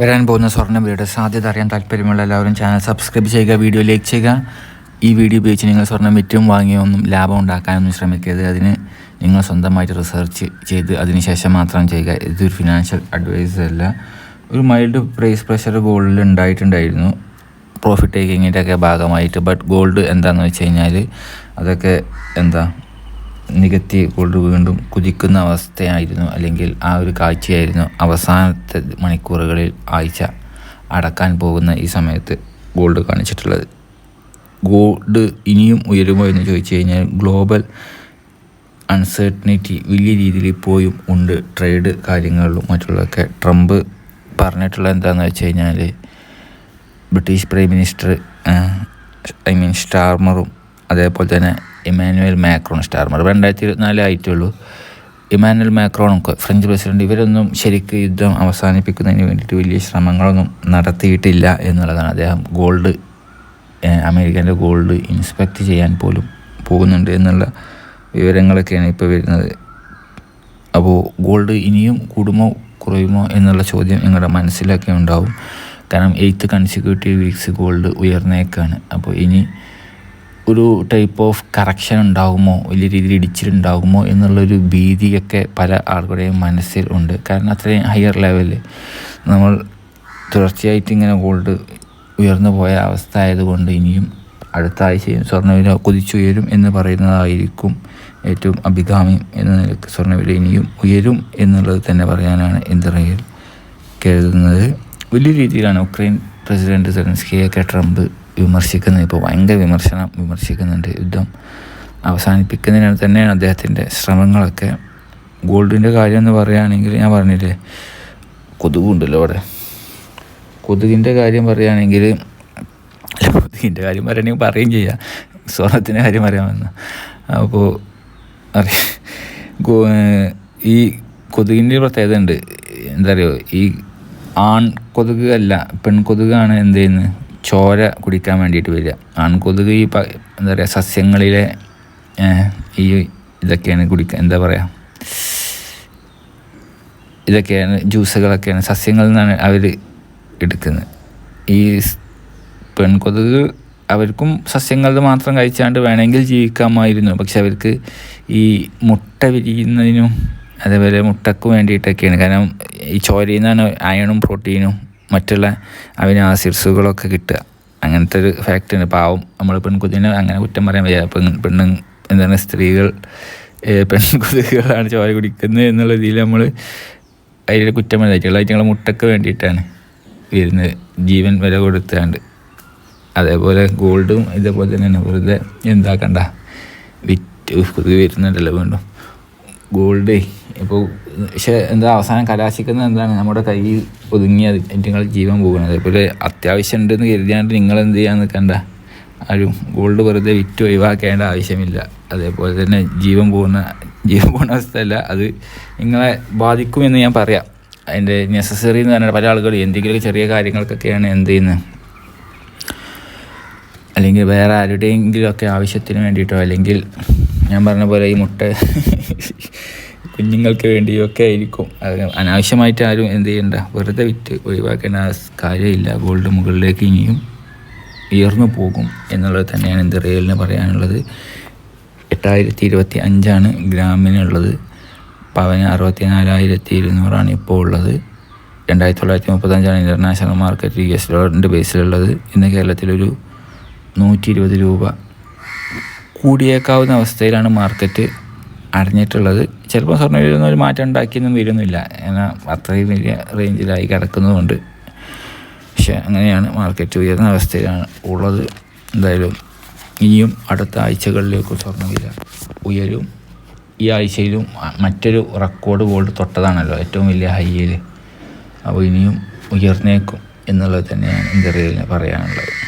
വരാൻ പോകുന്ന സ്വർണവിലയുടെ സാധ്യത അറിയാൻ താല്പര്യമുള്ള എല്ലാവരും ചാനൽ സബ്സ്ക്രൈബ് ചെയ്യുക വീഡിയോ ലൈക്ക് ചെയ്യുക. ഈ വീഡിയോ ഉപയോഗിച്ച് നിങ്ങൾ സ്വർണം വിറ്റും വാങ്ങിയൊന്നും ലാഭം ഉണ്ടാക്കാനൊന്നും ശ്രമിക്കരുത്. അതിന് നിങ്ങൾ സ്വന്തമായിട്ട് റിസർച്ച് ചെയ്ത് അതിനുശേഷം മാത്രം ചെയ്യുക. ഇതൊരു ഫിനാൻഷ്യൽ അഡ്വൈസ് അല്ല. ഒരു മൈൽഡ് പ്രൈസ് പ്രഷർ ഗോൾഡിൽ ഉണ്ടായിട്ടുണ്ടായിരുന്നു. പ്രോഫിറ്റ് ടേക്കിങ്ങിന്റെയൊക്കെ ഭാഗമായിട്ട്. ബട്ട് ഗോൾഡ് എന്താണെന്ന് വെച്ച് കഴിഞ്ഞാൽ അതൊക്കെ എന്താ നികത്തി കൊണ്ട് വീണ്ടും കുതിക്കുന്ന അവസ്ഥയായിരുന്നു. അല്ലെങ്കിൽ ആ ഒരു കാഴ്ചയായിരുന്നു അവസാനത്തെ മണിക്കൂറുകളിൽ ആഴ്ച അടക്കാൻ പോകുന്ന ഈ സമയത്ത് ഗോൾഡ് കാണിച്ചിട്ടുള്ളത്. ഗോൾഡ് ഇനിയും ഉയരുമോ എന്ന് ചോദിച്ചു കഴിഞ്ഞാൽ ഗ്ലോബൽ അൺസർട്ടനിറ്റി വലിയ രീതിയിൽ ഇപ്പോഴും ഉണ്ട്. ട്രേഡ് കാര്യങ്ങളിലും മറ്റുള്ളതൊക്കെ. ട്രംപ് പറഞ്ഞിട്ടുള്ള എന്താണെന്ന് വെച്ച് കഴിഞ്ഞാൽ British prime minister I mean സ്റ്റാർമറും അതേപോലെ തന്നെ ഇമാനുവൽ മാക്രോൺ സ്റ്റാർമർ രണ്ടായിരത്തി ഇരുപത്തിനാലേ ആയിട്ടുള്ളൂ ഇമാനുവൽ മാക്രോണും ഫ്രഞ്ച് പ്രസിഡന്റ് ഇവരൊന്നും ശരിക്ക് യുദ്ധം അവസാനിപ്പിക്കുന്നതിന് വേണ്ടിയിട്ട് വലിയ ശ്രമങ്ങളൊന്നും നടത്തിയിട്ടില്ല എന്നുള്ളതാണ്. അദ്ദേഹം ഗോൾഡ് അമേരിക്കന്റെ ഗോൾഡ് ഇൻസ്പെക്റ്റ് ചെയ്യാൻ പോലും പോകുന്നുണ്ട് എന്നുള്ള വിവരങ്ങളൊക്കെയാണ് ഇപ്പോൾ വരുന്നത്. അപ്പോൾ ഗോൾഡ് ഇനിയും കൂടുമോ കുറയുമോ എന്നുള്ള ചോദ്യം നിങ്ങളുടെ മനസ്സിലൊക്കെ ഉണ്ടാവും. കാരണം എയ്ത്ത് കൺസിക്യൂട്ടീവ് വീക്സ് ഗോൾഡ് ഉയർന്നേക്കാണ്. അപ്പോൾ ഇനി ഒരു ടൈപ്പ് ഓഫ് കറക്ഷൻ ഉണ്ടാകുമോ? വലിയ രീതിയിൽ ഇടിച്ചിലുണ്ടാകുമോ എന്നുള്ളൊരു ഭീതിയൊക്കെ പല ആളുകളുടെയും മനസ്സിൽ ഉണ്ട്. കാരണം അത്രയും ഹയർ ലെവലിൽ നമ്മൾ തുടർച്ചയായിട്ട് ഇങ്ങനെ ഗോൾഡ് ഉയർന്നു പോയ അവസ്ഥ ആയതുകൊണ്ട് ഇനിയും അടുത്ത ആഴ്ചയും സ്വർണവില കുതിച്ചുയരും എന്ന് പറയുന്നതായിരിക്കും ഏറ്റവും അഭികാമ്യം എന്ന നിലയ്ക്ക് സ്വർണവില ഇനിയും ഉയരും എന്നുള്ളത് തന്നെ പറയാനാണ് ഇന്ത്യയിൽ കരുതുന്നത്. വലിയ രീതിയിലാണ് ഉക്രൈൻ പ്രസിഡന്റ് സെലൻസ്കിയൊക്കെ ട്രംപ് വിമർശിക്കുന്നത്. ഇപ്പോൾ ഭയങ്കര വിമർശനം വിമർശിക്കുന്നുണ്ട് യുദ്ധം അവസാനിപ്പിക്കുന്നതിന് തന്നെയാണ് അദ്ദേഹത്തിന്റെ ശ്രമങ്ങളൊക്കെ. ഗോൾഡിന്റെ കാര്യം എന്ന് പറയുകയാണെങ്കിൽ ഞാൻ പറഞ്ഞില്ലേ കൊതുകുണ്ടല്ലോ അവിടെ. കൊതുകിന്റെ കാര്യം പറയുകയാണെങ്കിൽ കൊതുകിന്റെ കാര്യം പറയുകയാണെങ്കിൽ പറയുകയും ചെയ്യാം. സ്വർണത്തിന്റെ കാര്യം പറയാമെന്ന്. അപ്പോൾ ഈ കൊതുകിന്റെ പ്രത്യേകത ഉണ്ട്. എന്താ പറയുക ഈ ആൺ കൊതുക് അല്ല പെൺകൊതുകാണ് എന്ത് ചെയ്യുന്നത്? ചോര കുടിക്കാൻ വേണ്ടിയിട്ട് വരിക. ആൺകൊതുക് ഈ എന്താ പറയുക സസ്യങ്ങളിലെ ഈ ഇതൊക്കെയാണ് കുടിക്കുക എന്താ പറയുക ഇതൊക്കെയാണ് ജ്യൂസുകളൊക്കെയാണ് സസ്യങ്ങളിൽ നിന്നാണ് അവർ എടുക്കുന്നത്. ഈ പെൺകൊതുക് അവർക്കും സസ്യങ്ങളിൽ മാത്രം കഴിച്ചാണ്ട് വേണമെങ്കിൽ ജീവിക്കാമായിരുന്നു. പക്ഷെ അവർക്ക് ഈ മുട്ട വിരിയുന്നതിനും അതേപോലെ മുട്ടക്ക് വേണ്ടിയിട്ടൊക്കെയാണ്. കാരണം ഈ ചോരയിൽ നിന്നാണ് അയണും പ്രോട്ടീനും മറ്റുള്ള അവന് ആസിഡ്സുകളൊക്കെ കിട്ടുക. അങ്ങനത്തെ ഒരു ഫാക്ടറിന് പാവം നമ്മൾ പെൺകുതിനെ അങ്ങനെ കുറ്റം പറയാൻ വയ്യ. പെൺ പെണ്ണ് എന്താണ് സ്ത്രീകൾ പെൺകുതികളാണ് ചോര കുടിക്കുന്നത് എന്നുള്ള രീതിയിൽ നമ്മൾ അതിൽ കുറ്റം പറയാറ്റുള്ള ഞങ്ങളെ മുട്ടക്ക് വേണ്ടിയിട്ടാണ് വരുന്നത് ജീവൻ വില കൊടുത്താണ്ട് അതേപോലെ ഗോൾഡും ഇതേപോലെ തന്നെ വെറുതെ എന്താക്കണ്ട. വിറ്റ് കൊതുക് വരുന്നുണ്ടല്ലോ വീണ്ടും. ഗോൾഡ് ഇപ്പോൾ പക്ഷേ എന്താ അവസാനം കലാശിക്കുന്നത് എന്താണ്? നമ്മുടെ കയ്യിൽ ഒതുങ്ങി നിങ്ങൾ ജീവൻ പോകുന്നത്. അതേപോലെ അത്യാവശ്യം ഉണ്ടെന്ന് കരുതിയാണ്ട് നിങ്ങൾ എന്ത് ചെയ്യാൻ നിൽക്കണ്ട ആരും ഗോൾഡ് വെറുതെ വിറ്റ് ഒഴിവാക്കേണ്ട ആവശ്യമില്ല. അതേപോലെ തന്നെ ജീവൻ പോകുന്ന ജീവൻ പോകുന്ന അവസ്ഥയല്ല. അത് നിങ്ങളെ ബാധിക്കുമെന്ന് ഞാൻ പറയാം. അതിന്റെ നെസസറി എന്ന് പറഞ്ഞാൽ പല ആളുകൾ എന്തെങ്കിലും ചെറിയ കാര്യങ്ങൾക്കൊക്കെയാണ് എന്ത് ചെയ്യുന്നത് അല്ലെങ്കിൽ വേറെ ആരുടെയെങ്കിലുമൊക്കെ ആവശ്യത്തിന് വേണ്ടിയിട്ടോ അല്ലെങ്കിൽ ഞാൻ പറഞ്ഞ പോലെ ഈ മുട്ട കുഞ്ഞുങ്ങൾക്ക് വേണ്ടിയൊക്കെ ആയിരിക്കും. അത് അനാവശ്യമായിട്ട് ആരും എന്ത് ചെയ്യണ്ട. വെറുതെ വിറ്റ് ഒഴിവാക്കേണ്ട കാര്യമില്ല. ഗോൾഡ് മുകളിലേക്ക് ഇനിയും ഉയർന്നു പോകും എന്നുള്ളത് തന്നെയാണ് എന്ത് റിയലിന് പറയാനുള്ളത്. എട്ടായിരത്തി ഇരുപത്തി അഞ്ചാണ് ഗ്രാമിനുള്ളത്. പവന് അറുപത്തി നാലായിരത്തി ഇരുന്നൂറാണ് ഇപ്പോൾ ഉള്ളത്. രണ്ടായിരത്തി തൊള്ളായിരത്തി മുപ്പത്തഞ്ചാണ് ഇന്റർനാഷണൽ മാർക്കറ്റ് യു എസ് ഡോളറിന്റെ ബേസിലുള്ളത്. ഇന്ന് കേരളത്തിലൊരു നൂറ്റി ഇരുപത് രൂപ കൂടിയേക്കാവുന്ന അവസ്ഥയിലാണ് മാർക്കറ്റ് അടഞ്ഞിട്ടുള്ളത്. ചിലപ്പോൾ സ്വർണവിലൊന്നും ഒരു മാറ്റം ഉണ്ടാക്കിയൊന്നും വരുന്നില്ല. എന്നാൽ അത്രയും വലിയ റേഞ്ചിലായി കിടക്കുന്നതുകൊണ്ട്. പക്ഷെ അങ്ങനെയാണ് മാർക്കറ്റ് ഉയർന്ന അവസ്ഥയിലാണ് ഉള്ളത്. എന്തായാലും ഇനിയും അടുത്ത ആഴ്ചകളിലേക്ക് സ്വർണവില ഉയരും. ഈ ആഴ്ചയിലും മറ്റൊരു റെക്കോർഡ് ഗോൾഡ് തൊട്ടതാണല്ലോ ഏറ്റവും വലിയ ഹൈയിൽ. അപ്പോൾ ഇനിയും ഉയർന്നേക്കും എന്നുള്ളത് തന്നെയാണ് ഇന്ത്യയിൽ പറയാനുള്ളത്.